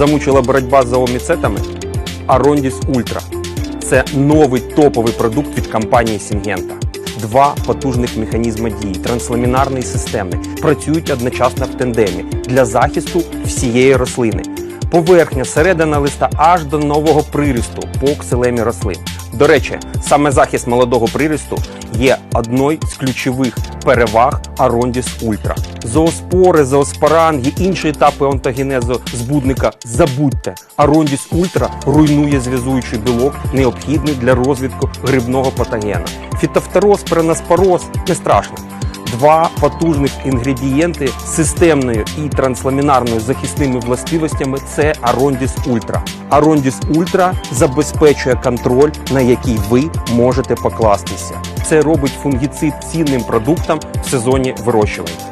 Замучила боротьба з зооміцетами? Арондіс Ультра. Це новий топовий продукт від компанії Сінгента. Два потужних механізми дії, трансламінарний і системний, працюють одночасно в тандемі для захисту всієї рослини. Поверхня, середина листа аж до нового приросту по ксилемі рослин. До речі, саме захист молодого приросту є одною з ключових переваг Арондіс Ультра. Зооспори, зооспоран і інші етапи онтогенезу збудника забудьте. Арондіс Ультра руйнує зв'язуючий білок, необхідний для розвитку грибного патогена. Фітофтороз, переноспороз не страшно. Два потужних інгредієнти системною і трансламінарною захисними властивостями це Арондіс Ультра. Арондіс Ультра забезпечує контроль, на який ви можете покластися. Це робить фунгіцид цінним продуктом в сезоні вирощування.